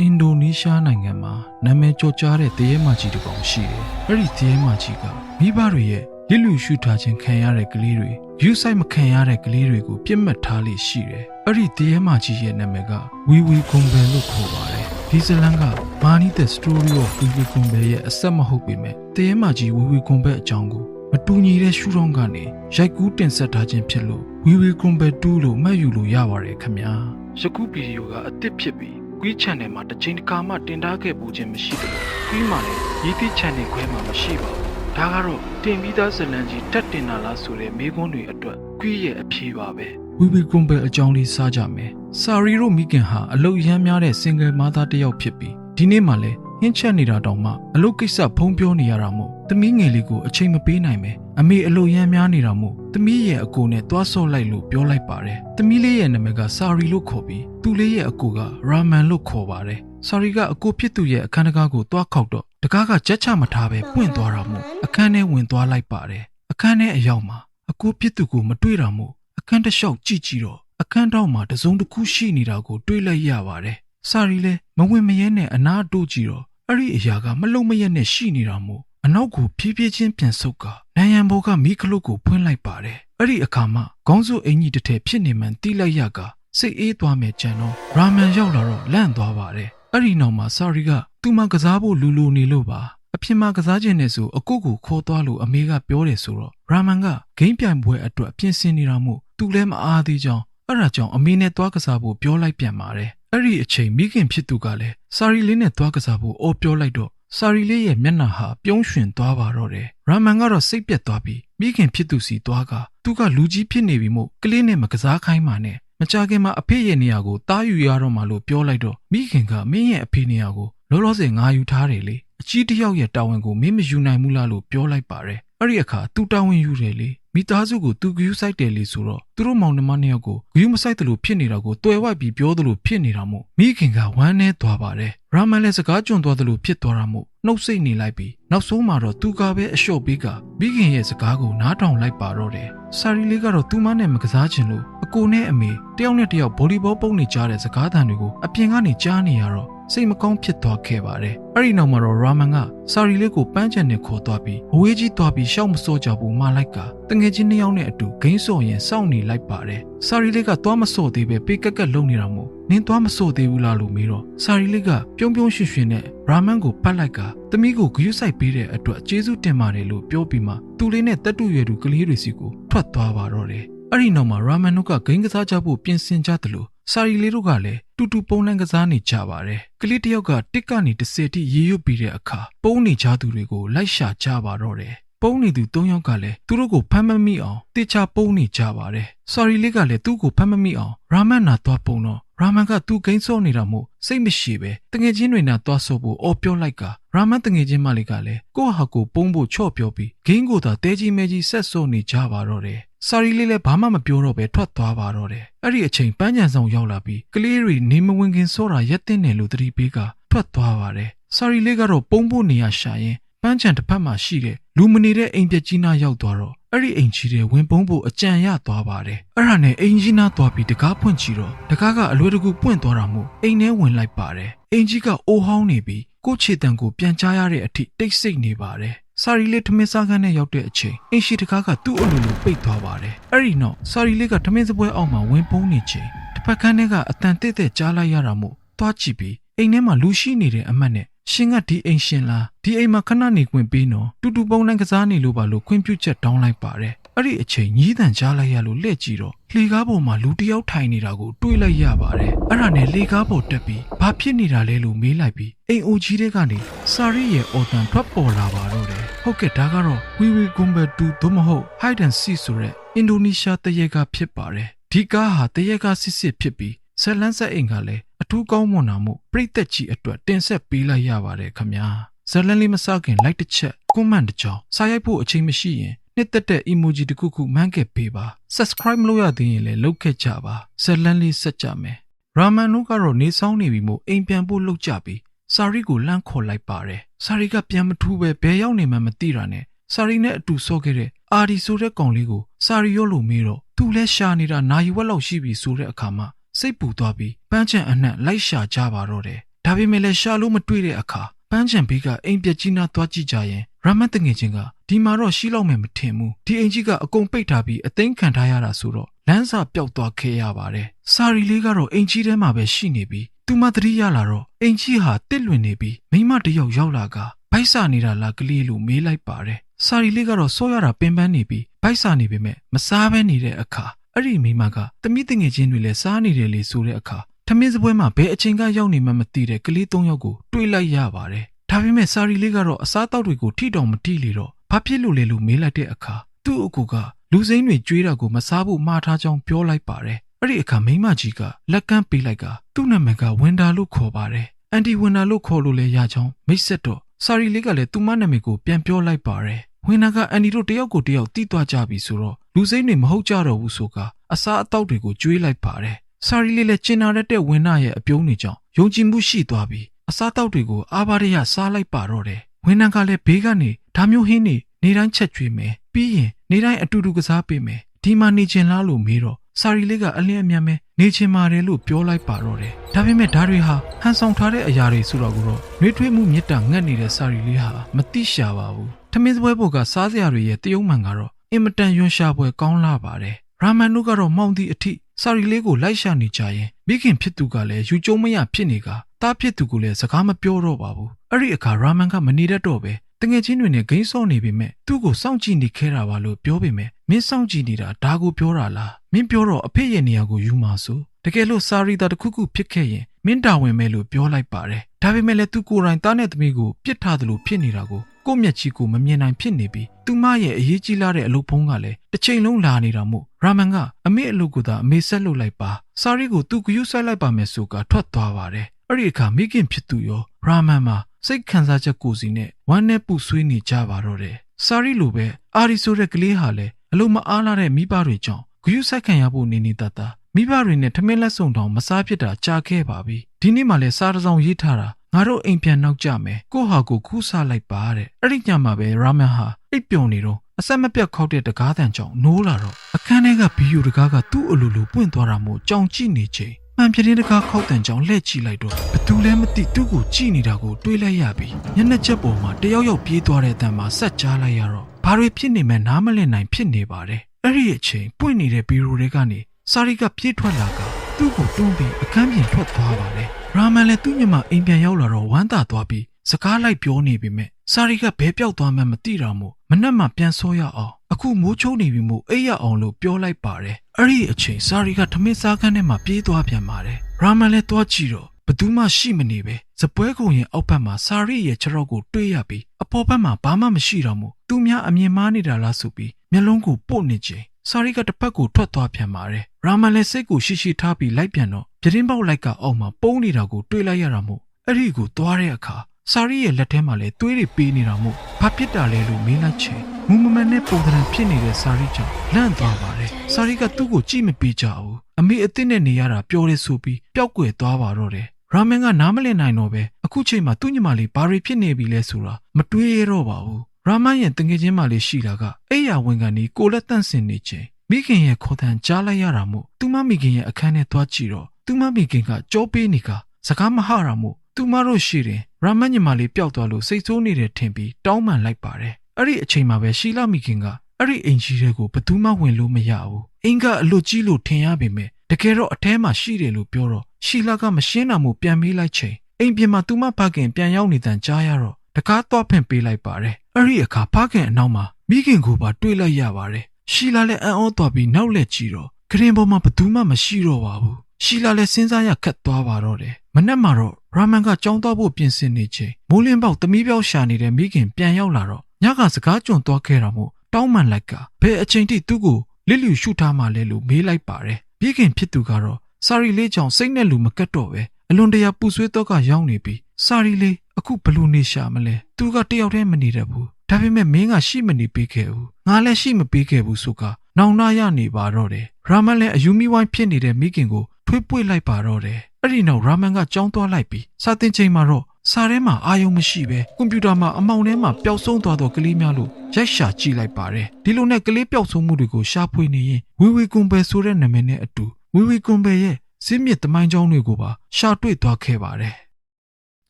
အင်ဒိုနီးရှားနိုင်ငံမှာနာမည်ကျော်ကြားတဲ့တရေမကြီးတစ်ကောင်ရှိတယ်။အဲ့ဒီတရေမကြီးကမိဘတွေရဲ့လစ်လူရှုထားခြင်းခံရတဲ့ကလေးတွေယူဆိုင်မခံရတဲ့ကလေးတွေကိုပြစ်မှတ်ထားလိရှိတယ်။အဲ့ဒီတရေမကြီးရဲ့နာမည်ကဝီဝီကွန်ဘယ်လို့ခေါ်ပါတယ်။ဒီဇလန်ကမာနီတဲ့ story of ဝီဝီကွန်ဘယ်ရဲ့အဆက်မဟုတ်ပေမဲ့တရေမကြီးဝီဝီကွန်ဘယ်အကြောင်းကိုမတူညီတဲ့ရှုထောင့်ကနေရိုက်ကူးတင်ဆက်ထားခြင်းဖြစ်လို့ဝီဝီကွန်ဘယ်2လို့မှတ်ယူလို့ရပါတယ်ခင်ဗျာ။ယခုဗီဒီယိုကအစ်စ်ဖြစ်ပြီး Quick Channel မှာတစ်ချိန်တစ်ခါမှတင်ထားခဲ့ပူခြင်းမရှိတယ်လို့ Quick မှာလည်းရည်သည့် Channel ခွဲမှာမရှိပါဘူး။ဒါကတော့တင်ပြီးသားဇလန်ကြီးတက်တင်လာလားဆိုတဲ့မေးခွန်းတွေအတွက် Quick ရဲ့အဖြေပါပဲ။ဝီဝီကွန်ဘယ်အကြောင်းလေးစားကြမယ်။စာရီတို့မိခင်ဟာအလုတ်ရမ်းများတဲ့ single mother တစ်ယောက်ဖြစ်ပြီးဒီနေ့မှလည်း ဟင်းချက်နေတာတောင်မှအလုတ်ကိစ္စဖုံးပြောနေရတာမို့သမီးငယ်လေးကိုအချိန်မပေးနိုင်ပဲအမေအလုတ်ရမ်းများနေတာမို့သမီးရဲ့အကိုနဲ့တွားဆော့လိုက်လို့ပြောလိုက်ပါတယ်သမီးလေးရဲ့နာမည်ကစာရီလို့ခေါ်ပြီးသူ့လေးရဲ့အကိုကရာမန်လို့ခေါ်ပါတယ်စာရီကအကိုဖြစ်သူရဲ့အခန်းတကားကိုတွားခောက်တော့တကားကကြက်ချမထားပဲပွင့်သွားတာမို့အခန်းထဲဝင်သွားလိုက်ပါတယ်အခန်းထဲအရောက်မှာအကိုဖြစ်သူကိုမတွေ့တာမို့အခန်းတစ်လျှောက်ကြည့်ကြည့်တော့အခန်းတောက်မှာတစုံတစ်ခုရှိနေတာကိုတွေ့လိုက်ရပါတယ် စာရီလည်းမဝင်မရဲနဲ့အနာတို့ကြည့်တော့အဲ့ဒီအရာကမလုံမရက်နဲ့ရှိနေတာမို့အနောက်ကိုဖြည်းဖြည်းချင်းပြန်ဆုတ်ကနိုင်ရန်ဘောကမိခလုတ်ကိုဖွင့်လိုက်ပါတယ်အဲ့ဒီအခါမှာခေါင်းစုပ်အင်ကြီးတစ်ထည်ဖြစ်နေမှန်တီးလိုက်ရကစိတ်အေးသွားမယ်ကြံတော့ရာမန်ရောက်လာတော့လန့်သွားပါတယ်အဲ့ဒီနောက်မှာဆာရီကသူ့မကစားဖို့လူလူနေလို့ပါအဖြစ်မှကစားခြင်းနဲ့ဆိုအကုတ်ကိုခေါ်သွားလို့အမေကပြောတယ်ဆိုတော့ရာမန်ကဂိမ်းပြိုင်ပွဲအတွက်ပြင်ဆင်နေတာမို့သူလည်းမအားသေးကြောင်းအဲ့ဒါကြောင့်အမေနဲ့သွားကစားဖို့ပြောလိုက်ပြန်ပါတယ် အဲ့ဒီအချိန်မိခင်ဖြစ်သူကလည်းဆာရီလေးနဲ့သွားကစားဖို့အော်ပြောလိုက်တော့ဆာရီလေးရဲ့မျက်နှာဟာပြုံးရွှင်သွားပါတော့တယ်ရာမန်ကတော့စိတ်ပြက်သွားပြီးမိခင်ဖြစ်သူစီသွားကသူကလူကြီးဖြစ်နေပြီမို့ကလေးနဲ့မကစားခိုင်းပါနဲ့မကြခင်မှာအဖေရဲ့နေရာကိုတားယူရတော့မှလို့ပြောလိုက်တော့မိခင်ကမင်းရဲ့အဖေနေရာကိုလောလောဆယ်ငါယူထားတယ်လေအကြီးတစ်ယောက်ရဲ့တာဝန်ကိုမင်းမယူနိုင်ဘူးလားလို့ပြောလိုက်ပါတယ် အဲ့ဒီအခါသူတာဝန်ယူတယ်လေမိသားစုကိုသူဂယူးဆိုင်တယ်လေဆိုတော့သူတို့မောင်နှမနှစ်ယောက်ကိုဂယူးမဆိုင်တယ်လို့ဖြစ်နေတာကိုတွယ်ဝိုက်ပြီးပြောတယ်လို့ဖြစ်နေတာမို့မိခင်ကဝမ်းနေသွားပါတယ်ရာမန်လည်းစကားကြွသွားတယ်လို့ဖြစ်သွားတာမို့နှုတ်ဆိတ်နေလိုက်ပြီးနောက်ဆုံးမှာတော့သူကပဲအလျှော့ပေးကမိခင်ရဲ့စကားကိုနားထောင်လိုက်ပါတော့တယ်ဆာရီလေးကတော့သူမနဲ့မကစားချင်လို့အကိုနဲ့အမေတယောက်နဲ့တယောက်ဗော်လီဘောပုံနေကြတဲ့စကားသံတွေကိုအပြင်ကနေကြားနေရတော့ စိတ်မကောင်းဖြစ်သွားခဲ့ပါတယ်။အဲ့ဒီနောက်မှာတော့ရာမန်ကစာရီလေးကိုပန်းချန်နဲ့ခေါ်သွားပြီးအဝေးကြီးသွားပြီးရှောက်မစော့ကြဘူးမလိုက်ကတငယ်ချင်းနှစ်ယောက်နဲ့အတူဂိမ်းစော့ရင်စောင့်နေလိုက်ပါတယ်။စာရီလေးကသွားမစော့သေးပဲပေကက်ကက်လုံနေတာမို့နင်းသွားမစော့သေးဘူးလားလို့မေးတော့စာရီလေးကပြုံးပြုံးရွှင်ရွှင်နဲ့ရာမန်ကိုပတ်လိုက်ကသမီးကိုဂရုစိုက်ပေးတဲ့အတွက်ကျေးဇူးတင်ပါတယ်လို့ပြောပြီးမှသူလေးနဲ့တက်တူရွယ်သူကလေးတွေစီကိုထွက်သွားပါတော့တယ်။အဲ့ဒီနောက်မှာရာမန်တို့ကဂိမ်းကစားကြဖို့ပြင်ဆင်ကြတယ်လို့ စာရီလေးတို့ကလည်းတူတူပုံနှံကစားနေကြပါတယ်။ကလေးတစ်ယောက်ကတစ်ကနေတစ်ဆယ်ထိရေရွတ်ပြီးတဲ့အခါပုံနေကြသူတွေကိုလိုက်ရှာကြပါတော့တယ်။ ပုံနေသူ၃ယောက်ကလည်းသူတို့ကိုဖမ်းမမိအောင်တေချာပုံနေကြပါတယ်။စာရီလေးကလည်းသူ့ကိုဖမ်းမမိအောင်ရာမန်နာသွားပုံတော့ရာမန်ကသူ့ဂိမ်းစောနေတာမို့စိတ်မရှိပဲတငယ်ချင်းတွေနဲ့သွားဆော့ဖို့အော်ပြောလိုက်ကရာမန်တငယ်ချင်းမလေးကလည်းကိုယ့်ဟာကိုပုံဖို့ချော့ပြောပြီးဂိမ်းကိုသာတဲကြီးမဲကြီးဆက်ဆော့နေကြပါတော့တယ်။စာရီလေးလည်းဘာမှမပြောတော့ပဲထွက်သွားပါတော့တယ်။အဲ့ဒီအချိန်ပန်းချံဆောင်ရောက်လာပြီးကလေးတွေနေမဝင်ခင်စောတာရက်တင်တယ်လို့သတိပေးကထွက်သွားပါတယ်။စာရီလေးကတော့ပုံဖို့နေရရှာရင် ပန်းချံတစ်ဖက်မှာရှိတဲ့လူမနေတဲ့အိမ်ပြကြီးနားရောက်သွားတော့အဲ့ဒီအိမ်ကြီးတွေဝင်ပုံးဖို့အကြံရသွားပါတယ်။အဲ့ဒါနဲ့အိမ်ကြီးနားသွားပြီးတကားဖွင့်ကြည့်တော့တကားကအလွယ်တကူပွင့်သွားတာမို့အိမ်ထဲဝင်လိုက်ပါတယ်။အိမ်ကြီးကအိုဟောင်းနေပြီးကိုယ့်ခြေတံကိုပြန်ချရတဲ့အထိတိတ်ဆိတ်နေပါတယ်။စာရီလေးထမင်းစားခန်းနဲ့ရောက်တဲ့အချိန်အင်ရှိတကားကသူ့အလိုလိုပိတ်သွားပါတယ်။အဲ့ဒီနောက်စာရီလေးကထမင်းစပွဲအောက်မှာဝင်ပုန်းနေချိန်တစ်ဖက်ခန်းထဲကအတန်တိတ်တဲ့ကြားလိုက်ရတာမို့သွားကြည့်ပြီးအိမ်ထဲမှာလူရှိနေတဲ့အမတ်နဲ့ ရှင်ကဒီအိမ်ရှင်လားဒီအိမ်မှာခဏနေခွင့်ပေးနော်တူတူပုံနဲ့ကစားနေလို့ပါလို့ခွင့်ပြုချက်တောင်းလိုက်ပါတယ်အဲ့ဒီအချိန်ညီးတန်ကြားလိုက်ရလို့လှည့်ကြည့်တော့လှေကားပေါ်မှာလူတစ်ယောက်ထိုင်နေတာကိုတွေးလိုက်ရပါတယ်အဲ့ဒါနဲ့လှေကားပေါ်တက်ပြီးဘာဖြစ်နေတာလဲလို့မေးလိုက်ပြီးအိမ်အိုကြီးတဲ့ကနေစာရီရဲ့အော်တန်ထွက်ပေါ်လာပါတော့တယ်ဟုတ်ကဲ့ဒါကတော့ We Will Go Back to သို့မဟုတ် Hide and Seek ဆိုတဲ့အင်ဒိုနီးရှားတရေကဖြစ်ပါတယ်ဒီကားဟာတရေကစစ်စစ်ဖြစ်ပြီးဇက်လန်းဆက်အိမ်ကလည်းအ ထူးကောင်းမွန်တာမို့ပြိသက်ကြီးအတွက်တင်ဆက်ပေးလိုက်ရပါတယ်ခမညာဇက်လန်းလေးမစခင်လိုက်တစ်ချက်ကွန်မန့်တစ်ကြောင်းစာရိုက်ဖို့အချိန်မရှိရင်နှစ်သက်တဲ့ emoji တစ်ခုခုမှန်းခဲ့ပေးပါ subscribe မလုပ်ရသေးရင်လည်းလုပ်ခဲ့ကြပါဇက်လန်းလေးဆက်ကြမယ်ရာမန်တို့ကတော့နေဆောင်နေပြီမို့အိမ်ပြန်ဖို့လှုပ်ကြပြီးစာရီကိုလန့်ခေါ်လိုက်ပါတယ်စာရီကပြန်မထူးပဲဘယ်ရောက်နေမှမသိတာနဲ့စာရီနဲ့အတူဆော့ခဲ့တဲ့အာဒီဆိုတဲ့ကောင်လေးကိုစာရီရောလို့မေးတော့သူလဲရှာနေတာနာယီဝက်လောက်ရှိပြီဆိုတဲ့အခါမှာ စိတ်ပူသွားပြီးပန်းချံအနှံ့လိုက်ရှာကြပါတော့တယ်တဒါပေမဲ့လည်းရှာလို့မတွေ့တဲ့အခါပန်းချံဘေးကအိမ်ပြက်ကြီးနာသွားကြည့်ကြရင်ရမတ်တငယ်ချင်းကဒီမှာတော့ရှိလောက်မယ်မထင်ဘူးဒီအိမ်ကြီးကအကုန်ပိတ်ထားပြီးအသိမ်းခံထားရတာဆိုတော့လမ်းစာပျောက်သွားခဲ့ရပါတယ်စာရီလေးကတော့အိမ်ကြီးထဲမှာပဲရှိနေပြီးသူမသတိရလာတော့အိမ်ကြီးဟာတစ်လွင်နေပြီးမိမတစ်ယောက်ရောက်လာကဗိုက်စာနေတာလားကလေးလို့မေးလိုက်ပါတယ်စာရီလေးကတော့ဆော့ရတာပင်ပန်းနေပြီးဗိုက်စာနေပေမဲ့မစားဘဲနေတဲ့အခါ အဲ့ဒီမိမကတမိတငယ်ချင်းတွေလည်းစားနေတယ်လေဆိုတဲ့အခါထမင်းစပွဲမှာဘယ်အချိန်ကရောက်နေမှမသိတဲ့ကလေး၃ယောက်ကိုတွေ့လိုက်ရပါတယ်ဒါပေမဲ့စာရီလေးကတော့အစားအသောက်တွေကိုထိတောင်မတိလေတော့ဘာဖြစ်လို့လဲလို့မေးလိုက်တဲ့အခါသူ့အကူကလူစိမ်းတွေကြွေးတာကိုမစားဖို့မှားထားကြောင်းပြောလိုက်ပါတယ်အဲ့ဒီအခါမိမကြီးကလက်ကမ်းပေးလိုက်ကသူ့နာမည်ကဝင်တာလို့ခေါ်ပါတယ်အန်တီဝင်တာလို့ခေါ်လို့လဲရကြောင်းမိတ်ဆက်တော့စာရီလေးကလည်းသူမနာမည်ကိုပြန်ပြောလိုက်ပါတယ် ဝင်နာကအန်ဒီတို့တယောက်ကိုတယောက်တီးသွားကြပြီဆိုတော့လူစိမ်းတွေမဟုတ်ကြတော့ဘူးဆိုကအစားအသောက်တွေကိုကျွေးလိုက်ပါတယ်။ဆာရီလေးလည်းကျင်နာရတဲ့ဝင်နာရဲ့အပြုံးတွေကြောင့်ယုံကြည်မှုရှိသွားပြီးအစားအသောက်တွေကိုအာဘာရရစားလိုက်ပါတော့တယ်။ဝင်နာကလည်းဘေးကနေဒါမျိုးဟင်းနေနေတိုင်းချက်ကျွေးမယ်ပြီးရင်နေတိုင်းအတူတူကစားပေးမယ်ဒီမှာနေချင်လားလို့မေးတော့ဆာရီလေးကအလင်းအမြန်ပဲနေချင်ပါတယ်လို့ပြောလိုက်ပါတော့တယ်။ဒါပေမဲ့ဒါတွေဟာဟန်ဆောင်ထားတဲ့အရာတွေဆိုတော့ကိုတော့နှွေးထွေးမှုမြစ်တာငတ်နေတဲ့ဆာရီလေးဟာမတိရှာပါဘူး။ ထမင်းစပွဲပေါ်ကစားစရာတွေရဲ့တယုံမှန်ကတော့အင်မတန်ရွှန်ရှာပွဲကောင်းလာပါတယ်။ရာမန်တို့ကတော့မောင်သည့်အထိစာရီလေးကိုလိုက်ရှာနေကြရင်မိခင်ဖြစ်သူကလည်းယူကျုံမရဖြစ်နေကတားဖြစ်သူကလည်းစကားမပြောတော့ပါဘူး။အဲ့ဒီအခါရာမန်ကမနေတတ်တော့ပဲတငယ်ချင်းတွေနဲ့ဂိမ်းဆော့နေပေမဲ့သူ့ကိုစောင့်ကြည့်နေခဲ့တာပါလို့ပြောပေမဲ့မင်းစောင့်ကြည့်နေတာဒါကိုပြောတာလားမင်းပြောတော့အဖေရဲ့နေရာကိုယူမှာဆိုတကယ်လို့စာရီတာတစ်ခုခုဖြစ်ခဲ့ရင်မင်းတာဝန်မဲ့လို့ပြောလိုက်ပါတယ်ဒါပေမဲ့လည်းသူကိုယ်တိုင်တားနဲ့သမီးကိုပြစ်ထားသလိုဖြစ်နေတာကို ကိုယ့်မျက်ချီကိုမမြင်နိုင်ဖြစ်နေပြီးသူမရဲ့အရေးကြီးလာတဲ့အလုပ်ဖုံးကလည်းတစ်ချိန်လုံးလာနေတာမို့ရာမန်ကအမေအလုပ်ကိုသာအမေဆက်လုပ်လိုက်ပါစာရီကိုသူ့ဂယုဆိုင်လိုက်ပါမယ်ဆိုကထွက်သွားပါတယ်အဲ့ဒီအခါမိခင်ဖြစ်သူရောရာမန်မှာစိတ်ခံစားချက်ကိုစီနဲ့ဝမ်းနဲ့ပူဆွေးနေကြပါတော့တယ်စာရီလိုပဲအာရီဆိုတဲ့ကလေးဟာလည်းအလုံးမအားလာတဲ့မိဘတွေကြောင့်ဂယုဆိုင်ခံရဖို့နေနေတတ်တာမိဘတွေနဲ့ထမင်းလက်ဆောင်တောင်မစားဖြစ်တာကြာခဲ့ပါပြီဒီနေ့မှလည်းစားတစောင်ရေးထားတာ ငါတို့အိမ်ပြန်နောက်ကြမယ်ကိုဟာကိုခူးစားလိုက်ပါတဲ့အဲ့ဒီညမှာပဲရာမန်ဟာအိပ်ပျော်နေတော့အဆက်မပြတ်ခောက်တဲ့တကားတန်ကြောင့်နိုးလာတော့အခန်းထဲကဘီယိုတကားကသူ့အလိုလိုပွင့်သွားတာမို့ကြောင်ကြည့်နေချိန်မှန်ပြတင်းတကားခောက်တန်ကြောင့်လှည့်ကြည့်လိုက်တော့ဘသူလည်းမသိသူ့ကိုကြည့်နေတာကိုတွေးလိုက်ရပြီးညနေချက်ပေါ်မှာတယောက်ယောက်ပြေးသွားတဲ့အတန်မှာဆက်ကြားလိုက်ရတော့ဘာတွေဖြစ်နေမှန်းနားမလည်နိုင်ဖြစ်နေပါတယ်အဲ့ဒီအချိန်ပွင့်နေတဲ့ဘီယိုတွေကနေစာရီကပြေးထွက်လာက သူ့ကိုတွန်းပြီးအခန်းပြင်ထွက်သွားပါတယ်ရာမန်လည်းသူ့ညမအိမ်ပြန်ရောက်လာတော့ဝမ်းသာသွားပြီးစကားလိုက်ပြောနေပေမဲ့စာရီကဘဲပြောက်သွားမှမသိတာမို့မနှက်မှပြန်ဆောရအောင်အခုမိုးချုံနေပြီမို့အိပ်ရအောင်လို့ပြောလိုက်ပါတယ်အဲ့ဒီအချိန်စာရီကထမင်းစားခန်းထဲမှာပြေးသွားပြန်ပါတယ်ရာမန်လည်းသွားကြည့်တော့ဘသူမှရှိမနေပဲစပွဲကုံရဲ့အောက်ဘက်မှာစာရီရဲ့ခြေထောက်ကိုတွေးရပြီးအပေါ်ဘက်မှာဘာမှမရှိတော့မို့သူများအမြင်မှားနေတာလားဆိုပြီးမျက်လုံးကိုပို့နေချိန် စာရီကတစ်ဖက်ကိုထွက်သွားပြန်ပါတယ်ရာမန်လည်းစိတ်ကိုရှိရှိထားပြီးလိုက်ပြန်တော့ပြတင်းပေါက်လိုက်ကအောက်မှာပုံးနေတာကိုတွေးလိုက်ရတာမို့အဲ့ဒီကိုသွားတဲ့အခါစာရီရဲ့လက်ထဲမှာလည်းသွေးတွေပေးနေတာမို့ဘာဖြစ်တာလဲလို့မေးလိုက်ချိန်မူမမန်နဲ့ပုံသဏ္ဍာန်ဖြစ်နေတဲ့စာရီကြောင့်လန့်သွားပါတယ်စာရီကသူ့ကိုကြည့်မပေးကြဘူးအမေအစ်စ်နဲ့နေရတာပြောရဲဆိုပြီးပျောက်ကွယ်သွားပါတော့တယ်ရာမန်ကနားမလည်နိုင်တော့ပဲအခုချိန်မှာသူ့ညီမလေးဘာတွေဖြစ်နေပြီလဲဆိုတာမတွေးရတော့ပါဘူး ရာမန်ရဲ့တငယ်ချင်းမလေးရှိတာကအိယာဝင်ကနေကိုလက်တန့်စင်နေချိန်မိခင်ရဲ့ခေါ်တန်ကြားလိုက်ရတာမို့သူမမိခင်ရဲ့အခန်းထဲသွားကြည့်တော့သူမမိခင်ကကြောပေးနေကစကားမဟတာမို့သူမတို့ရှိတယ်ရာမန်ညီမလေးပျောက်သွားလို့စိတ်ဆိုးနေတယ်ထင်ပြီးတောင်းပန်လိုက်ပါတယ်အဲ့ဒီအချိန်မှာပဲရှီလာမိခင်ကအဲ့ဒီအိမ်ကြီးတွေကိုဘယ်သူမှဝင်လို့မရဘူးအင်ကအလွတ်ကြီးလို့ထင်ရပေမဲ့တကယ်တော့အထဲမှာရှိတယ်လို့ပြောတော့ရှီလာကမရှင်းတာမို့ပြန်မေးလိုက်ချိန်အိမ်ပြင်မှာသူမဖခင်ပြန်ရောက်နေတန်ကြားရတော့ တကားတော့ဖင်ပေးလိုက်ပါတယ်အဲ့ဒီအခါဖခင်အနောက်မှာမိခင်ကိုပါတွေးလိုက်ရပါတယ်ရှီလာလည်းအံ့ဩသွားပြီးနောက်လက်ကြည့်တော့ဂရင်ပေါ်မှာဘသူမှမရှိတော့ပါဘူးရှီလာလည်းစဉ်းစားရခက်သွားပါတော့တယ်မနေ့မှာတော့ရာမန်ကကြောင်းတော့ဖို့ပြင်ဆင်နေချိန်မိုးလင်းပေါက်သမီးပြောက်ရှာနေတဲ့မိခင်ပြန်ရောက်လာတော့ညကစကားကြုံသွားခဲ့တာမို့တောင်းပန်လိုက်ကဘယ်အချိန်ထိသူ့ကိုလစ်လျူရှုထားမှလဲလို့မေးလိုက်ပါတယ်မိခင်ဖြစ်သူကတော့စာရီလေးကြောင့်စိတ်နဲ့လူမကတ်တော့ပဲအလွန်တရာပူဆွေးတော့ကရောက်နေပြီး စာရီလေးအခုဘလို့နေရှာမလဲသူကတယောက်တည်းမနေတတ်ဘူးဒါပေမဲ့မင်းကရှိမနေပေးခဲ့ဘူးငါလည်းရှိမပေးခဲ့ဘူးဆိုကနောင်နာရနေပါတော့တယ်ရာမန်လည်းအယူမီဝိုင်းဖြစ်နေတဲ့မိခင်ကိုထွေးပွေလိုက်ပါတော့တယ်အဲ့ဒီနောက်ရာမန်ကကြောင်းသွားလိုက်ပြီးစာတင်ချိန်မှာတော့စာထဲမှာအာယုံမရှိပဲကွန်ပျူတာမှာအမောင်ထဲမှာပျောက်ဆုံးသွားသောကလေးများလို့ရိုက်ရှာကြည့်လိုက်ပါတယ်ဒီလိုနဲ့ကလေးပျောက်ဆုံးမှုတွေကိုရှာဖွေနေရင်ဝီဝီကွန်ဘယ်ဆိုတဲ့နာမည်နဲ့အတူဝီဝီကွန်ဘယ်ရဲ့ဇင်းမြစ်တမိုင်းကြောင်းတွေကိုပါရှာတွေ့သွားခဲ့ပါတယ်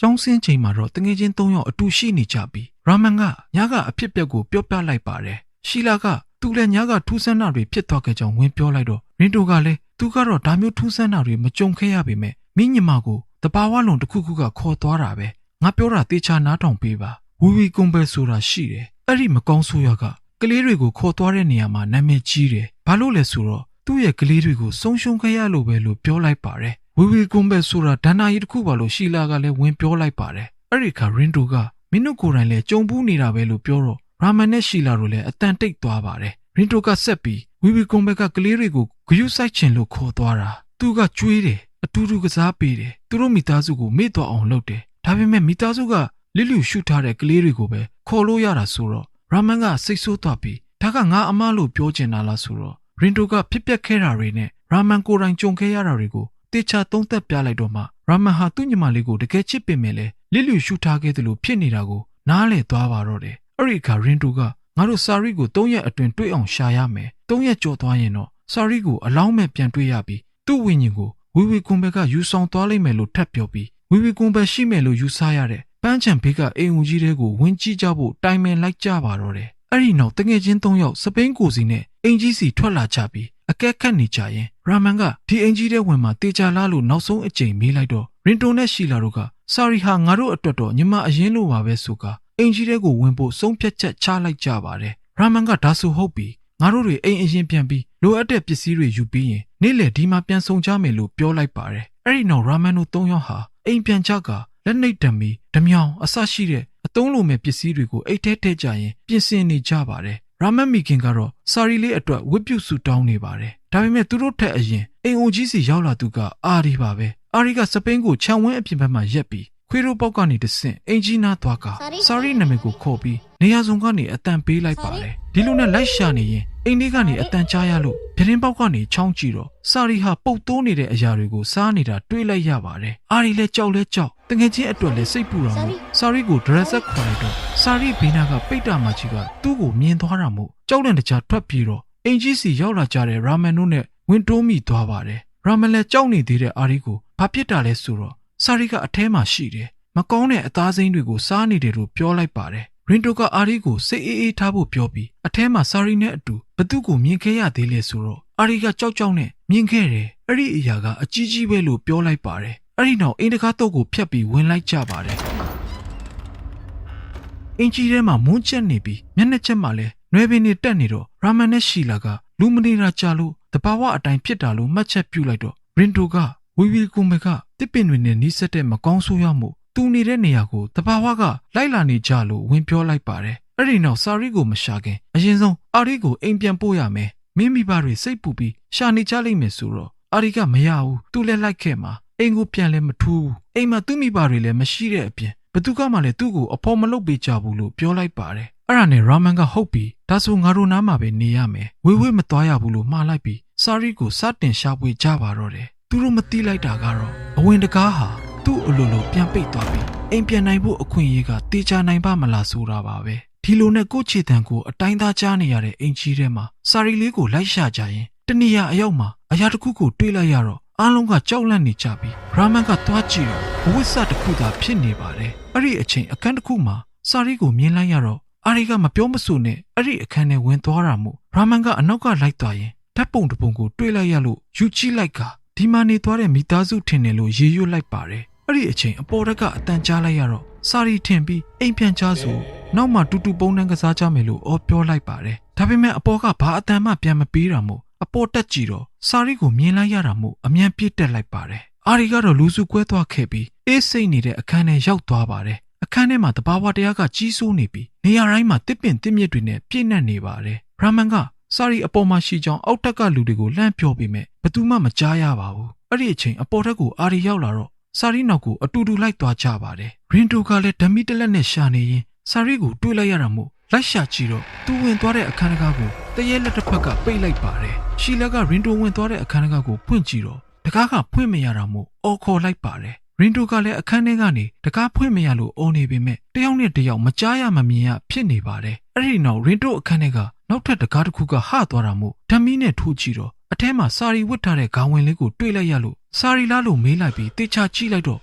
ကျောင်းဆင်းချိန်မှာတော့တငယ်ချင်း၃ယောက်အတူရှိနေကြပြီးရာမန်ကညကအဖြစ်ပြက်ကိုပြောပြလိုက်ပါတယ်ရှီလာကသူလည်းညကထူးဆန်းတာတွေဖြစ်သွားခဲ့ကြောင်းဝင်ပြောလိုက်တော့ရင်တိုကလည်းသူကတော့ဒါမျိုးထူးဆန်းတာတွေမကြုံခဲ့ရပေမဲ့မိညီမကိုတဘာဝလုံးတစ်ခုခုကခေါ်သွားတာပဲငါပြောတာတေချာနားထောင်ပေးပါဝီဝီကွန်ပဲဆိုတာရှိတယ်အဲ့ဒီမကောင်းဆိုးရကကလေးတွေကိုခေါ်သွားတဲ့နေရာမှာနာမည်ကြီးတယ်ဘာလို့လဲဆိုတော့သူ့ရဲ့ကလေးတွေကိုဆုံးရှုံးခဲ့ရလို့ပဲလို့ပြောလိုက်ပါတယ် ဝီဝီကွန်ပဲဆိုတာဒဏ္ဍာရီတစ်ခုပါလို့ရှီလာကလည်းဝင်ပြောလိုက်ပါတယ်အဲ့ဒီခါရင်တိုကမင်းတို့ကိုယ်တိုင်လည်းကြုံဘူးနေတာပဲလို့ပြောတော့ရာမန်နဲ့ရှီလာတို့လည်းအတန်တိတ်သွားပါတယ်ရင်တိုကဆက်ပြီးဝီဝီကွန်ဘက်ကကလေးတွေကိုဂယုစိုက်ချင်လို့ခေါ်သွားတာသူကကြွေးတယ်အတူတူကစားပေးတယ်သူတို့မိသားစုကိုမေ့သွားအောင်လုပ်တယ်ဒါပေမဲ့မိသားစုကလီလူရှုထားတဲ့ကလေးတွေကိုပဲခေါ်လို့ရတာဆိုတော့ရာမန်ကစိတ်ဆိုးသွားပြီးဒါကငါအမလို့ပြောချင်တာလားဆိုတော့ရင်တိုကဖြစ်ပျက်ခဲ့တာတွေနဲ့ရာမန်ကိုယ်တိုင်ကြုံခဲ့ရတာတွေကို တေချာသုံးသပ်ပြလိုက်တော့မှရာမန်ဟာသူ့ညီမလေးကိုတကယ်ချစ်ပင်မဲ့လေလီလူရှုထားခဲ့တယ်လို့ဖြစ်နေတာကိုနားလည်သွားပါတော့တယ်အဲ့ဒီအခါရင်တိုကငါတို့စာရီကို၃ရက်အတွင်းတွေ့အောင်ရှာရမယ်၃ရက်ကြော်သွားရင်တော့စာရီကိုအလောင်းမဲ့ပြန်တွေ့ရပြီးသူ့ဝိညာဉ်ကိုဝီဝီကွန်ဘက်ကယူဆောင်သွားလိမ့်မယ်လို့ထပ်ပြောပြီးဝီဝီကွန်ဘက်ရှိမယ်လို့ယူဆရတဲ့ပန်းချံဘေးကအိမ်ဦးကြီးတွေကိုဝင်ကြည့်ကြဖို့တိုင်ပင်လိုက်ကြပါတော့တယ်အဲ့ဒီနောက်တငယ်ချင်း၃ယောက်စပိန်ကိုစီနဲ့အင်ကြီးစီထွက်လာကြပြီး အကဲခတ်နေကြရင်ရာမန်ကဒီအင်ကြီးတဲ့ဝင်မှာတေချာလားလို့နောက်ဆုံးအကြိမ်မေးလိုက်တော့ရင်တိုနဲ့ရှီလာတို့ကစာရီဟာငါတို့အတွက်တော့ညီမအရင်လိုပါပဲဆိုကအင်ကြီးတဲ့ကိုဝင်ဖို့ဆုံးဖြတ်ချက်ချလိုက်ကြပါတယ်ရာမန်ကဒါဆိုဟုတ်ပြီငါတို့တွေအိမ်အရင်ပြန်ပြီးလိုအပ်တဲ့ပစ္စည်းတွေယူပြီးရင်နေ့လယ်ဒီမှာပြန်ဆောင်ကြမယ်လို့ပြောလိုက်ပါတယ်အဲ့ဒီနောက်ရာမန်တို့၃ယောက်ဟာအိမ်ပြန်ကြကလက်နှိပ်တံမီဓမြောင်အဆရှိတဲ့အသုံးလိုမဲ့ပစ္စည်းတွေကိုအိတ်ထဲထည့်ကြရင်ပြင်ဆင်နေကြပါတယ် ရာမန်မီခင်ကတော့စာရီလေးအတွက်ဝတ်ပြုစုတောင်းနေပါတယ်ဒါပေမဲ့သူတို့ထက်အရင်အိမ်အိုကြီးစီရောက်လာသူကအာရီပါပဲအာရီကစပိန်ကိုခြံဝင်းအပြင်ဘက်မှာရက်ပြီးခွေးတို့ပေါက်ကနေတဆင့်အင်ဂျီနာသွားကစာရီနာမည်ကိုခေါ်ပြီးနေရာစုံကနေအတန်ပေးလိုက်ပါတယ်ဒီလိုနဲ့လိုက်ရှာနေရင် အိမ်လေးကနေအတန်ကြားရလို့ပြတင်းပေါက်ကနေချောင်းကြည့်တော့စာရီဟာပုတ်တိုးနေတဲ့အရာတွေကိုစားနေတာတွေးလိုက်ရပါတယ်အာရီလည်းကြောက်လဲကြောက်တငယ်ချင်းအတွက်လည်းစိတ်ပူတာမို့စာရီကိုဒရက်ဆက်ခေါ်လိုက်တော့စာရီဘေးနာကပိတ်တာမကြီးကသူ့ကိုမြင်သွားတာမို့ကြောက်လန့်တကြားထွက်ပြေးတော့အင်ဂျီစီရောက်လာကြတဲ့ရာမန်တို့နဲ့ဝင်တိုးမိသွားပါတယ်ရာမန်လည်းကြောက်နေသေးတဲ့အာရီကိုဘာဖြစ်တာလဲဆိုတော့စာရီကအထဲမှာရှိတယ်မကောင်းတဲ့အသားစိမ်းတွေကိုစားနေတယ်လို့ပြောလိုက်ပါတယ် ရင်တိုကအာရီကိုစိတ်အေးအေးထားဖို့ပြောပြီးအထဲမှာစာရီနဲ့အတူဘသူကိုမြင်ခဲ့ရသေးလဲဆိုတော့အာရီကကြောက်ကြောက်နဲ့မြင်ခဲ့တယ်အဲ့ဒီအရာကအကြီးကြီးပဲလို့ပြောလိုက်ပါတယ်အဲ့ဒီနောက်အင်းတကားတော့ကိုဖျက်ပြီးဝင်လိုက်ကြပါတယ်အင်ကြီးထဲမှာမွန်းချက်နေပြီးမျက်နှာချက်မှာလဲနွယ်ပင်တွေတက်နေတော့ရာမန်နဲ့ရှီလာကလူမနေတာကြလို့တဘာဝအတိုင်းဖြစ်တာလို့မှတ်ချက်ပြုလိုက်တော့ရင်တိုကဝီဝီကုံမကတစ်ပင်တွေနဲ့နီးစပ်တဲ့မကောင်းဆိုးရမှု သူနေတဲ့နေရာကိုတဘာဝကလိုက်လာနေကြလို့ဝင်ပြောလိုက်ပါတယ်အဲ့ဒီနောက်စာရီကိုမရှာခင်အရင်ဆုံးအာရီကိုအိမ်ပြန်ပို့ရမယ်မင်းမိဘတွေစိတ်ပူပြီးရှာနေကြလိမ့်မယ်ဆိုတော့အာရီကမရဘူးသူလည်းလိုက်ခဲ့မှာအိမ်ကိုပြန်လည်းမထူးဘူးအိမ်မှာသူ့မိဘတွေလည်းမရှိတဲ့အပြင်ဘသူကမှလည်းသူ့ကိုအဖော်မလုပ်ပေးကြဘူးလို့ပြောလိုက်ပါတယ်အဲ့ဒါနဲ့ရာမန်ကဟုတ်ပြီဒါဆိုငါတို့နားမှာပဲနေရမယ်ဝေးဝေးမသွားရဘူးလို့မှားလိုက်ပြီးစာရီကိုစတင်ရှာဖွေကြပါတော့တယ်သူတို့မသိလိုက်တာကတော့အဝင်တကားဟာ သူ့အလိုလိုပြန်ပိတ်သွားပြီးအိမ်ပြန်နိုင်ဖို့အခွင့်အရေးကတေချာနိုင်ပါမလားဆိုတာပါပဲဒီလိုနဲ့ကိုယ့်ခြေတံကိုအတိုင်းသားကြားနေရတဲ့အိမ်ကြီးထဲမှာစာရီလေးကိုလိုက်ရှာကြရင်တနေရာအရောက်မှာအရာတစ်ခုကိုတွေးလိုက်ရတော့အားလုံးကကြောက်လန့်နေကြပြီးရာမန်ကသွားကြည့်တော့အဝိစ္စတစ်ခုသာဖြစ်နေပါတယ်အဲ့ဒီအချိန်အခန်းတစ်ခုမှာစာရီကိုမြင်လိုက်ရတော့အာရီကမပြောမဆိုနဲ့အဲ့ဒီအခန်းထဲဝင်သွားတာမို့ရာမန်ကအနောက်ကလိုက်သွားရင်ဓာတ်ပုံတစ်ပုံကိုတွေးလိုက်ရလို့ယူကြည့်လိုက်ကဒီမှာနေသွားတဲ့မိသားစုထင်တယ်လို့ရေရွတ်လိုက်ပါတယ် အဲ့ဒီအချိန်အပေါ်တက်ကအတန်ကြားလိုက်ရတော့စာရီထင်ပြီးအိမ်ပြန်ချဆိုနောက်မှတူတူပုံနှံကစားကြမယ်လို့အော်ပြောလိုက်ပါတယ်ဒါပေမဲ့အပေါ်ကဘာအတန်မှပြန်မပေးတာမို့အပေါ်တက်ကြည့်တော့စာရီကိုမြင်လိုက်ရတာမို့အမြန်ပြစ်တက်လိုက်ပါတယ်အာရီကတော့လူစုကွဲသွားခဲ့ပြီးအေးစိတ်နေတဲ့အခန်းထဲရောက်သွားပါတယ်အခန်းထဲမှာတဘာဝတရားကကြီးစိုးနေပြီးနေရာတိုင်းမှာတစ်ပင်တစ်မြစ်တွေနဲ့ပြည့်နှက်နေပါတယ်ဘရမန်ကစာရီအပေါ်မှာရှိကြောင်းအောက်တက်ကလူတွေကိုလှမ်းပြောပေးမယ်ဘသူမှမကြားရပါဘူးအဲ့ဒီအချိန်အပေါ်တက်ကိုအာရီရောက်လာတော့ စာရီနောက်ကိုအတူတူလိုက်သွားကြပါတယ်ရင်တိုကလည်းဓမီတလက်နဲ့ရှာနေရင်စာရီကိုတွေးလိုက်ရတာမို့လိုက်ရှာကြည့်တော့သူဝင်သွားတဲ့အခန်းတကားကိုတရဲလက်တစ်ဖက်ကပိတ်လိုက်ပါတယ်ရှီလာကရင်တိုဝင်သွားတဲ့အခန်းတကားကိုဖွင့်ကြည့်တော့တကားကဖွင့်မရတာမို့အော်ခေါ်လိုက်ပါတယ်ရင်တိုကလည်းအခန်းထဲကနေတကားဖွင့်မရလို့အော်နေပေမဲ့တယောက်နဲ့တယောက်မကြားရမမြင်ရဖြစ်နေပါတယ်အဲ့ဒီနောက်ရင်တိုအခန်းထဲကနောက်ထပ်တကားတစ်ခုကဟသွားတာမို့ဓမီနဲ့ထိုးကြည့်တော့ အထဲမှာစာရီဝတ်ထားတဲ့ခေါင်းဝင်လေးကိုတွေ့လိုက်ရလို့စာရီလားလို့မေးလိုက်ပြီးတေချာကြည့်လိုက်တော့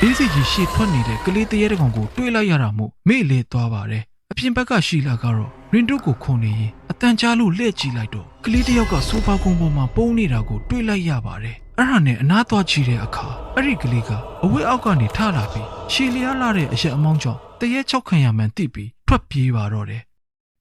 လေးစီကြီးရှေ့ထွက်နေတဲ့ကလေးတရေတကောင်ကိုတွေ့လိုက်ရတာမို့မေ့လေသွားပါတယ်အပြင်ဘက်ကရှီလာကတော့ရင်တို့ကိုခုန်နေရင်အတန်ကြားလို့လှည့်ကြည့်လိုက်တော့ကလေးတယောက်ကဆိုဖာကုန်းပေါ်မှာပုံနေတာကိုတွေ့လိုက်ရပါတယ်အဲ့ဒါနဲ့အနားသွားချီတဲ့အခါအဲ့ဒီကလေးကအဝတ်အောက်ကနေထလာပြီးရှီလျားလာတဲ့အရက်အမောင်းကြောင့်တရေချောက်ခံရမှန်းသိပြီးထွက်ပြေးပါတော့တယ်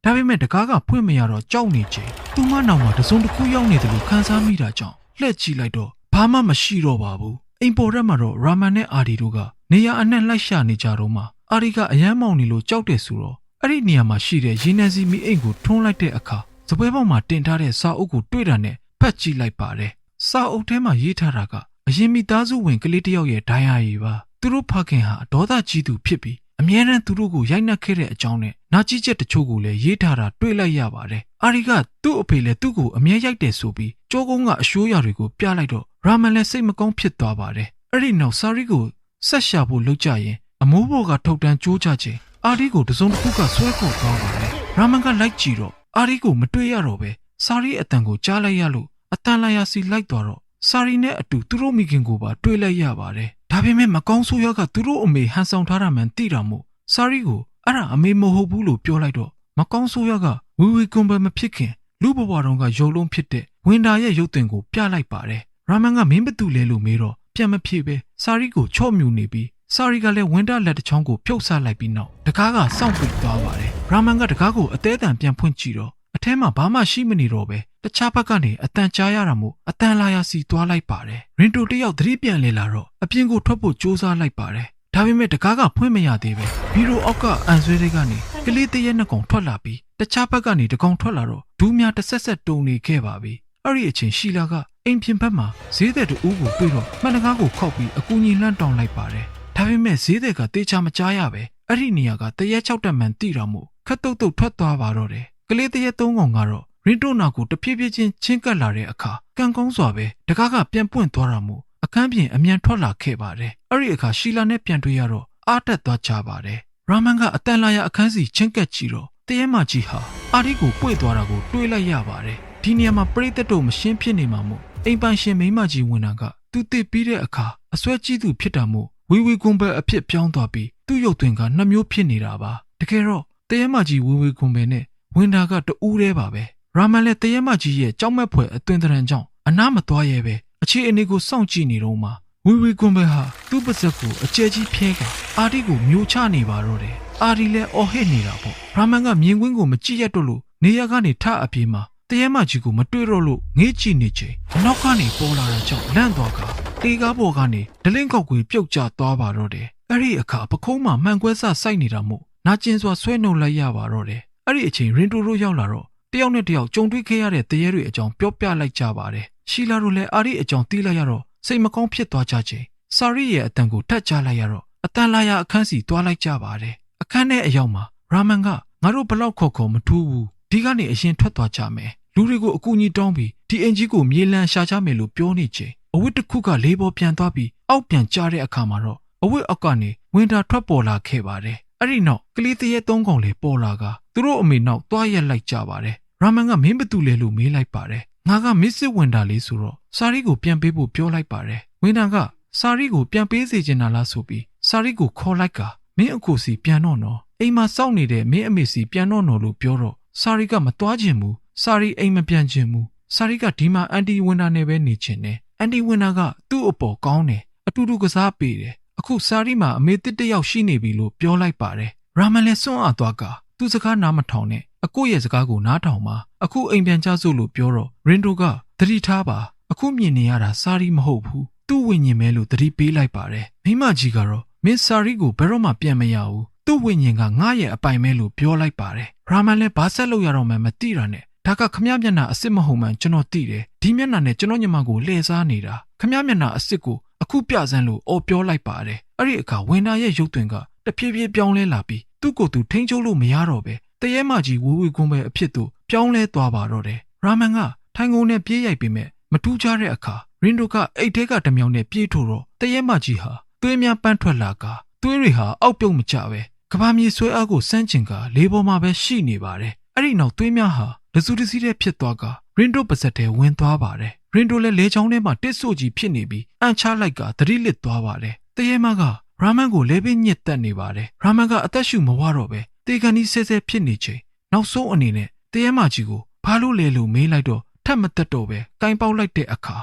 ဒါပေမဲ့တကားကဖွင့်မရတော့ကြောက်နေချိန်သူမနောက်မှာတစုံတစ်ခုရောက်နေတယ်လို့ခံစားမိတာကြောင့်လှည့်ကြည့်လိုက်တော့ဘာမှမရှိတော့ပါဘူးအိမ်ပေါ်ရက်မှာတော့ရာမန်နဲ့အာဒီတို့ကနေရာအနှံ့လိုက်ရှာနေကြတော့မှအာဒီကအယမ်းမောင်နေလို့ကြောက်တယ်ဆိုတော့အဲ့ဒီနေရာမှာရှိတဲ့ရေနံစီမီအိမ်ကိုထွန်းလိုက်တဲ့အခါစပွဲပေါက်မှာတင်ထားတဲ့စာအုပ်ကိုတွေ့တာနဲ့ဖတ်ကြည့်လိုက်ပါတယ်စာအုပ်ထဲမှာရေးထားတာကအရင်မိသားစုဝင်ကလေးတစ်ယောက်ရဲ့ဒိုင်းယာရီပါသူတို့ဖခင်ဟာဒေါသကြီးသူဖြစ်ပြီး အမြဲတမ်းသူတို့ကိုရိုက်နှက်ခဲ့တဲ့အကြောင်းနဲ့နာကျည်းချက်တချို့ကိုလည်းရေးထားတာတွေ့လိုက်ရပါတယ်။အာရီကသူ့အဖေလည်းသူ့ကိုအမြဲရိုက်တယ်ဆိုပြီးကြောကုန်းကအရှိုးအရာတွေကိုပြလိုက်တော့ရာမန်လည်းစိတ်မကောင်းဖြစ်သွားပါတယ်။အဲ့ဒီနောက်ဆာရီကိုဆက်ရှာဖို့လုပ်ကြရင်အမိုးဘော်ကထုတ်တန်းကြိုးချခြင်းအာရီကိုတစုံတစ်ခုကဆွဲခေါ်သွားပါတယ်။ရာမန်ကလိုက်ကြည့်တော့အာရီကိုမတွေ့ရတော့ပဲဆာရီအတန်ကိုကြားလိုက်ရလို့အတန်လာရစီလိုက်သွားတော့ဆာရီနဲ့အတူသူတို့မိခင်ကိုပါတွေ့လိုက်ရပါတယ်။ ဒါပေမဲ့မကောင်းဆိုးရကသူတို့အမေဟန်ဆောင်ထားတာမှန်သိတာမို့ဆာရီကိုအဲ့ဒါအမေမဟုတ်ဘူးလို့ပြောလိုက်တော့မကောင်းဆိုးရကဝီဝီကွန်ဘယ်မဖြစ်ခင်လူဘဝတုန်းကရုပ်လုံးဖြစ်တဲ့ဝင်တာရဲ့ရုပ်သွင်းကိုပြလိုက်ပါတယ်ရာမန်ကမင်းဘသူလဲလို့မေးတော့ပြန်မဖြေပဲဆာရီကိုချော့မြူနေပြီးဆာရီကလည်းဝင်တာလက်တစ်ချောင်းကိုဖြုတ်ဆလိုက်ပြီးနောက်တကားကစောင့်ပိတ်သွားပါတယ်ရာမန်ကတကားကိုအသေးအတန်ပြန်ဖွင့်ကြည့်တော့အထဲမှာဘာမှရှိမနေတော့ပဲ တခြားဘက်ကနေအတန်ကြားရတာမို့အတန်လာရစီသွားလိုက်ပါတယ်ရင်တိုတယောက်သတိပြန်လေလာတော့အပြင်ကိုထွက်ဖို့ကြိုးစားလိုက်ပါတယ်ဒါပေမဲ့တကားကဖွင့်မရသေးပဲဘီရိုအောက်ကအန်ဆွဲတွေကနေကလေးတရက်နှစ်ကောင်ထွက်လာပြီးတခြားဘက်ကနေတကောင်ထွက်လာတော့ဒူးများတစ်ဆက်ဆက်တုံနေခဲ့ပါပြီအဲ့ဒီအချိန်ရှီလာကအိမ်ပြင်ဘက်မှာဈေးတဲ့တူကိုတွေ့တော့မှန်တကားကိုခောက်ပြီးအကူကြီးလှမ်းတောင်းလိုက်ပါတယ်ဒါပေမဲ့ဈေးတဲ့ကတေချာမကြားရပဲအဲ့ဒီနေရာကတရက်ချောက်တက်မှန်တိတာမို့ခတ်တုတ်တုတ်ထွက်သွားပါတော့တယ်ကလေးတရက်သုံးကောင်ကတော့ ရင်တိုနာကိုတဖြည်းဖြည်းချင်းချင်းကပ်လာတဲ့အခါကံကောင်းစွာပဲတကားကပြန်ပွင့်သွားတာမို့အခန်းပြင်အမြန်ထွက်လာခဲ့ပါတယ်အဲ့ဒီအခါရှီလာနဲ့ပြန်တွေ့ရတော့အားတက်သွားကြပါတယ်ရာမန်ကအတန်လာရအခန်းစီချင်းကပ်ကြည့်တော့တရဲမကြီးဟာအာဒီကိုပွေ့သွားတာကိုတွေးလိုက်ရပါတယ်ဒီနေရာမှာပရိသတ်တို့မရှင်းဖြစ်နေမှာမို့အိမ်ပိုင်ရှင်မိန်းမကြီးဝင်တာကသူတည်ပြီးတဲ့အခါအစွဲကြီးသူဖြစ်တာမို့ဝီဝီကွန်ဘဲအဖြစ်ပြောင်းသွားပြီးသူ့ရုပ်သွင်းကနှစ်မျိုးဖြစ်နေတာပါတကယ်တော့တရဲမကြီးဝီဝီကွန်ဘဲနဲ့ဝင်တာကတူးတည်းပါပဲ ရာမန်လည်းတရဲမကြီးရဲ့ကြောက်မက်ဖွယ်အသွင်သဏ္ဍာန်ကြောင့်အနားမသွားရဲပဲအခြေအနေကိုစောင့်ကြည့်နေတော့မှဝီဝီကွန်ဘဲဟာသူ့ပါဇက်ကိုအကျဲကြီးဖျဲကအာဒီကိုမျိုးချနေပါတော့တယ်အာဒီလည်းအော်ဟစ်နေတာပေါ့ရာမန်ကမြင်ကွင်းကိုမကြည့်ရတော့လို့နေရာကနေထအပြေးမှာတရဲမကြီးကိုမတွေ့တော့လို့ငေးကြည့်နေချိန်အနောက်ကနေပေါ်လာတဲ့ကြောင့်လန့်သွားကတေကားပေါ်ကနေဒလင်းကောက်ကွေပြုတ်ကျသွားပါတော့တယ်အဲ့ဒီအခါပခုံးမှာမှန်ကွဲစစိုက်နေတာမို့နာကျင်စွာဆွဲနှုတ်လိုက်ရပါတော့တယ်အဲ့ဒီအချိန်ရင်တိုတို့ရောက်လာတော့ တယောက်နဲ့တယောက်ကြုံတွေ့ခဲ့ရတဲ့တရေတွေအကြောင်းပြောပြလိုက်ကြပါတယ်။ရှီလာတို့လည်းအာရီအကြောင်းသိလိုက်ရတော့စိတ်မကောင်းဖြစ်သွားကြချိန်ဆာရီရဲ့အတန်ကိုထတ်ချလိုက်ရတော့အတန်လာရအခန်းစီသွားလိုက်ကြပါတယ်။အခန်းထဲအရောက်မှာရာမန်ကငါတို့ဘလောက်ခေါ်ခေါ်မထူးဘူး။ဒီကနေအရင်ထွက်သွားကြမယ်။လူတွေကိုအကူအညီတောင်းပြီးဒီအင်ကြီးကိုမြေလံရှာချမယ်လို့ပြောနေချိန်အဝတ်တစ်ခုကလေးပေါ်ပြန်သွားပြီးအောက်ပြန်ကျတဲ့အခါမှာတော့အဝတ်အောက်ကနေဝင်တာထွက်ပေါ်လာခဲ့ပါတယ်။အဲ့ဒီနောက်ကလေးတရေသုံးကောင်လေးပေါ်လာက သူတို့အမေနောက်သွားရက်လိုက်ကြပါတယ်။ရာမန်ကမင်းဘသူလဲလို့မေးလိုက်ပါတယ်။ငါကမစ်စစ်ဝင်တာလေးဆိုတော့စာရီကိုပြန်ပေးဖို့ပြောလိုက်ပါတယ်။ဝင်တာကစာရီကိုပြန်ပေးစေချင်တာလားဆိုပြီးစာရီကိုခေါ်လိုက်ကမင်းအကိုစီပြန်တော့နော်အိမ်မှာစောင့်နေတဲ့မင်းအမေစီပြန်တော့နော်လို့ပြောတော့စာရီကမသွားချင်ဘူးစာရီအိမ်မပြန်ချင်ဘူးစာရီကဒီမှာအန်တီဝင်တာနဲ့ပဲနေချင်တယ်အန်တီဝင်တာကသူ့အပေါ်ကောင်းတယ်အတူတူကစားပေးတယ်အခုစာရီမှာအမေတစ်တယောက်ရှိနေပြီလို့ပြောလိုက်ပါတယ်ရာမန်လည်းစွန့်အားသွားက သူ့စကားနားမထောင်နဲ့အကိုရဲ့စကားကိုနားထောင်ပါအခုအိမ်ပြန်ကြစို့လို့ပြောတော့ရင်တိုကသတိထားပါအခုမြင်နေရတာစာရီမဟုတ်ဘူးသူ့ဝိညာဉ်ပဲလို့သတိပေးလိုက်ပါတယ်မိမကြီးကတော့မင်းစာရီကိုဘယ်တော့မှပြန်မရဘူးသူ့ဝိညာဉ်ကငါရဲ့အပိုင်ပဲလို့ပြောလိုက်ပါတယ်ရာမန်လည်းဘာဆက်လို့ရတော့မှမသိတာနဲ့ဒါကခမည်းမျက်နှာအစ်စ်မဟုတ်မှန်ကျွန်တော်သိတယ်ဒီမျက်နှာနဲ့ကျွန်တော်ညီမကိုလှည့်စားနေတာခမည်းမျက်နှာအစ်စ်ကိုအခုပြစမ်းလို့အော်ပြောလိုက်ပါတယ်အဲ့ဒီအခါဝင်နာရဲ့ရုပ်သွင်းကတဖြည်းဖြည်းပြောင်းလဲလာပြီး သူ့ကိုယ်သူထိန်းချုပ်လို့မရတော့ပဲတရဲမကြီးဝူဝီကွန်းပဲအဖြစ်သို့ပြောင်းလဲသွားပါတော့တယ်ရာမန်ကထိုင်ကုန်နဲ့ပြေးရိုက်ပေမဲ့မထူးခြားတဲ့အခါရင်ဒိုကအိတ်ထဲကတမြောင်နဲ့ပြေးထို့တော့တရဲမကြီးဟာသွေးများပန်းထွက်လာကသွေးတွေဟာအောက်ပြုတ်မကျပဲကဘာမြေဆွဲအားကိုစမ်းချင်ကလေးပေါ်မှာပဲရှိနေပါတယ်အဲ့ဒီနောက်သွေးများဟာတစုတစည်းတဲ့ဖြစ်သွားကရင်ဒိုပါစက်ထဲဝင်သွားပါတယ်ရင်ဒိုလည်းလေချောင်းထဲမှာတစ်ဆို့ကြီးဖြစ်နေပြီးအန်ချလိုက်ကသတိလစ်သွားပါတယ်တရဲမက ရာမန်ကိုလဲပေးညစ်တက်နေပါတယ်ရာမန်ကအသက်ရှူမဝတော့ပဲတေကန်ဒီဆဲဆဲဖြစ်နေချိန်နောက်ဆုံးအနေနဲ့တရဲမကြီးကိုဘာလို့လဲလို့မေးလိုက်တော့ထပ်မတက်တော့ပဲကင်ပေါက်လိုက်တဲ့အခါ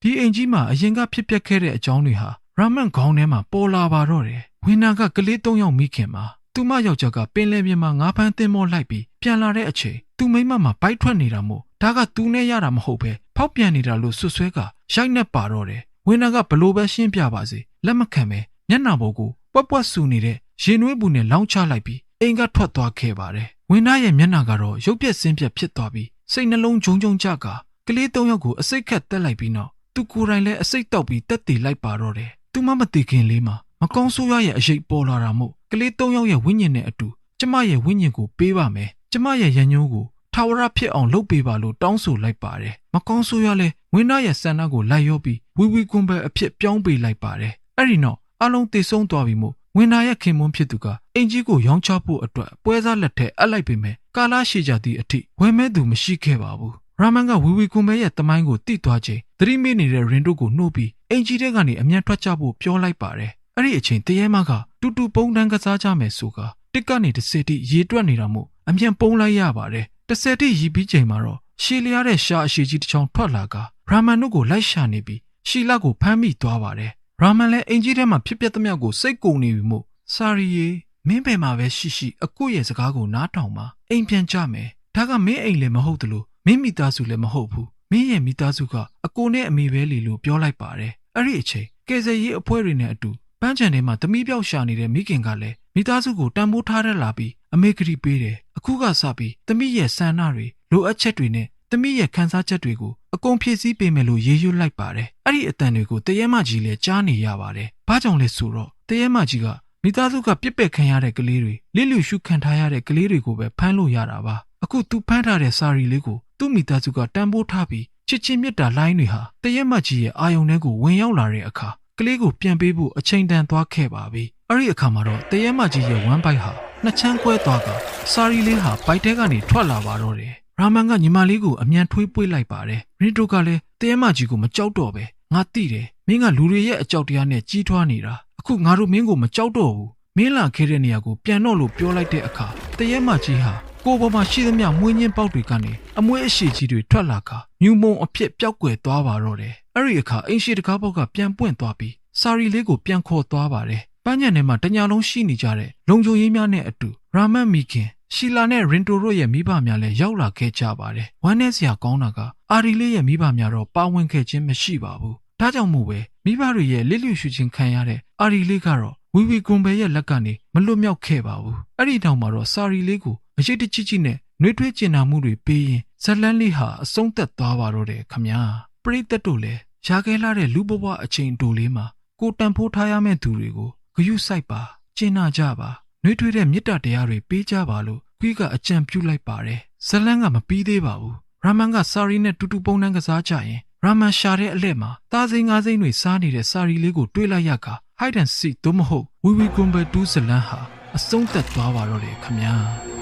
ဒီအိမ်ကြီးမှာအရင်ကဖြစ်ပျက်ခဲ့တဲ့အကြောင်းတွေဟာရာမန်ခေါင်းထဲမှာပေါ်လာပါတော့တယ်ဝင်းနာကကလေး၃ယောက်မိခင်မှာသူမယောက်ျားကပင်လယ်ပြင်မှာငါးဖမ်းသင်းမောလိုက်ပြီးပြန်လာတဲ့အချိန်သူမိမမှာဘိုက်ထွက်နေတာမို့ဒါကသူနဲ့ရတာမဟုတ်ပဲဖောက်ပြန်နေတာလို့ဆွဆွဲကရိုက်နှက်ပါတော့တယ်ဝင်းနာကဘလို့ပဲရှင်းပြပါစေလက်မခံပဲ မျက်နှာပေါ်ကိုပွက်ပွက်ဆူနေတဲ့ရင်နွေးပူနဲ့လောင်းချလိုက်ပြီးအိမ်ကထွက်သွားခဲ့ပါတယ်ဝင်းနာရဲ့မျက်နှာကတော့ရုပ်ပြက်ဆင်းပြက်ဖြစ်သွားပြီးစိတ်နှလုံးဂျုံဂျုံကြကကလေး၃ယောက်ကိုအစိတ်ခတ်တက်လိုက်ပြီးနောက်သူကိုယ်တိုင်လည်းအစိတ်တောက်ပြီးတက်တည်လိုက်ပါတော့တယ်သူမမသိခင်လေးမှာမကောင်းဆိုးရရဲ့အရေးပေါ်လာတာမို့ကလေး၃ယောက်ရဲ့ဝိညာဉ်နဲ့အတူကျမရဲ့ဝိညာဉ်ကိုပေးပါမယ်ကျမရဲ့ရန်ညိုးကိုထာဝရဖြစ်အောင်လုပ်ပေးပါလို့တောင်းဆိုလိုက်ပါတယ်မကောင်းဆိုးရလဲဝင်းနာရဲ့ဆန္ဒကိုလိုက်ရောပြီးဝီဝီကွန်ပဲအဖြစ်ပြောင်းပေးလိုက်ပါတယ်အဲ့ဒီနောက် အလုံးတည်ဆုံးသွားပြီမို့ဝင်းနာရဲ့ခင်မွန်းဖြစ်သူကအင်ကြီးကိုရောင်းချဖို့အတွက်ပွဲစားလက်ထက်အပ်လိုက်ပေမဲ့ကာလာရှိကြသည့်အထိဝယ်မဲသူမရှိခဲ့ပါဘူးရာမန်ကဝီဝီကွန်ပဲရဲ့တမိုင်းကိုတိသွားချိန်သတိမေ့နေတဲ့ရင်တို့ကိုနှုတ်ပြီးအင်ကြီးတဲ့ကနေအမြန်ထွက်ကြဖို့ပြောလိုက်ပါတယ်အဲ့ဒီအချိန်တရေမကတူတူပုံတန်းကစားကြမယ်ဆိုကတစ်ကနေတစ်စက်တိရေတွက်နေတာမို့အမြန်ပုံလိုက်ရပါတယ်တစ်စက်တိရီပြီးချိန်မှာတော့ရှီလျားတဲ့ရှားအရှိကြီးတစ်ချောင်းထွက်လာကရာမန်တို့ကိုလိုက်ရှာနေပြီးရှီလာကိုဖမ်းမိသွားပါတယ် ရာမန်လည်းအင်ကြီးထဲမှာဖြစ်ပျက်သမျှကိုစိတ်ကုန်နေပြီမို့စာရီယေမင်းပင်မှာပဲရှိရှိအကုရဲ့စကားကိုနားထောင်ပါအိမ်ပြန်ကြမယ်ဒါကမင်းအိမ်လည်းမဟုတ်တလို့မင်းမိသားစုလည်းမဟုတ်ဘူးမင်းရဲ့မိသားစုကအကိုနဲ့အမေပဲလေလို့ပြောလိုက်ပါတယ်အဲ့ဒီအချိန်ကယ်ဆယ်ရေးအဖွဲ့တွေနဲ့အတူပန်းချံထဲမှာသမီးပြောက်ရှာနေတဲ့မိခင်ကလည်းမိသားစုကိုတန်ဖိုးထားရလာပြီးအမေဂရီပေးတယ်အခုကစပြီးသမီးရဲ့ဆန္ဒတွေလိုအပ်ချက်တွေနဲ့ သမီးရဲ့ခံစားချက်တွေကိုအကုန်ဖြည့်ဆည်းပေးမယ်လို့ရေးရွတ်လိုက်ပါတယ်အဲ့ဒီအတန်တွေကိုတရဲမကြီးလည်းကြားနေရပါတယ်ဘာကြောင့်လဲဆိုတော့တရဲမကြီးကမိသားစုကပြစ်ပယ်ခံရတဲ့ကလေးတွေလစ်လျူရှုခံထားရတဲ့ကလေးတွေကိုပဲဖမ်းလို့ရတာပါအခုသူဖမ်းထားတဲ့စာရီလေးကိုသူ့မိသားစုကတန်ဖိုးထားပြီးချစ်ချင်းမြတ်တာလိုင်းတွေဟာတရက်မကြီးရဲ့အာယုံထဲကိုဝင်ရောက်လာတဲ့အခါကလေးကိုပြန်ပေးဖို့အချိန်တန်သွားခဲ့ပါပြီ။အဲ့ဒီအခါမှာတော့တရက်မကြီးရဲ့ဝမ်းပိုက်ဟာနှစ်ချမ်းကွဲသွားကစာရီလေးဟာပိုက်ထဲကနေထွက်လာပါတော့တယ်။ ရာမန်ကညီမလေးကိုအမြန်ထွေးပွေးလိုက်ပါတယ်။ရီတိုကလည်းတရက်မကြီးကိုမကြောက်တော့ပဲငါသိတယ်။မင်းကလူတွေရဲ့အကြောက်တရားနဲ့ကြီးထွားနေတာ။အခုငါတို့မင်းကိုမကြောက်တော့ဘူး။မင်းလာခဲ့တဲ့နေရာကိုပြန်တော့လို့ပြောလိုက်တဲ့အခါတရက်မကြီးဟာကိုယ်ပေါ်မှာရှိသမျှမွေးညင်းပေါက်တွေကနေအမွေးအရှိကြီးတွေထွက်လာကမြူမုံအဖြစ်ပျောက်ကွယ်သွားပါတော့တယ်။အဲ့ဒီအခါအင်ရှိတကားပေါက်ကပြန်ပွင့်သွားပြီးစာရီလေးကိုပြန်ခေါ်သွားပါတယ်။ပန်းညံထဲမှာတညာလုံးရှိနေကြတဲ့လုံခြုံရေးများနဲ့အတူရာမတ်မီခင် ရှီလာနဲ့ရင်တိုတို့ရဲ့မိဘများလည်းရောက်လာခဲ့ကြပါတယ်။ဝမ်းနဲ့စရာကောင်းတာကအာရီလေးရဲ့မိဘများတော့ပါဝင်ခဲ့ခြင်းမရှိပါဘူး။ဒါကြောင့်မို့ပဲမိဘတွေရဲ့လစ်လျူရှုခြင်းခံရတဲ့အာရီလေးကတော့ဝီဝီကွန်ဘယ်ရဲ့လက်ကနေမလွတ်မြောက်ခဲ့ပါဘူး။အဲ့ဒီတောင်မှာတော့စာရီလေးကိုအရေးတကြီးကြီးနဲ့နှွေးထွေးကျင်နာမှုတွေပေးရင်ဇလန်းလေးဟာအဆုံးသက်သွားပါတော့တယ်ခမညာပရိသတ်တို့လည်းရှားခဲလာတဲ့လူဘဝအချိန်တိုလေးမှာကိုတန်ဖိုးထားရမယ့်သူတွေကိုဂယုစိုက်ပါကျင်နာကြပါ နှွေးထွေးတဲ့မေတ္တာတရားတွေပေးကြပါလို့ခွေးကအကြံပြုလိုက်ပါတယ်ဇလန်းကမပြီးသေးပါဘူးရာမန်ကစာရီနဲ့တူတူပုံနှန်းကစားကြရင်ရာမန်ရှာတဲ့အလက်မှာသားစိမ်းငါးစိမ်းတွေစားနေတဲ့စာရီလေးကိုတွေးလိုက်ရကဟိုက်ဒန်စီသို့မဟုတ်ဝီဝီကွန်ဘယ်တူးဇလန်းဟာအဆုံးသက်သွားပါတော့တယ်ခမညာ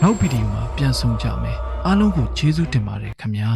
နောက်ဗီဒီယိုမှာပြန်ဆောင်ကြမယ်အားလုံးကိုကျေးဇူးတင်ပါတယ်ခမညာ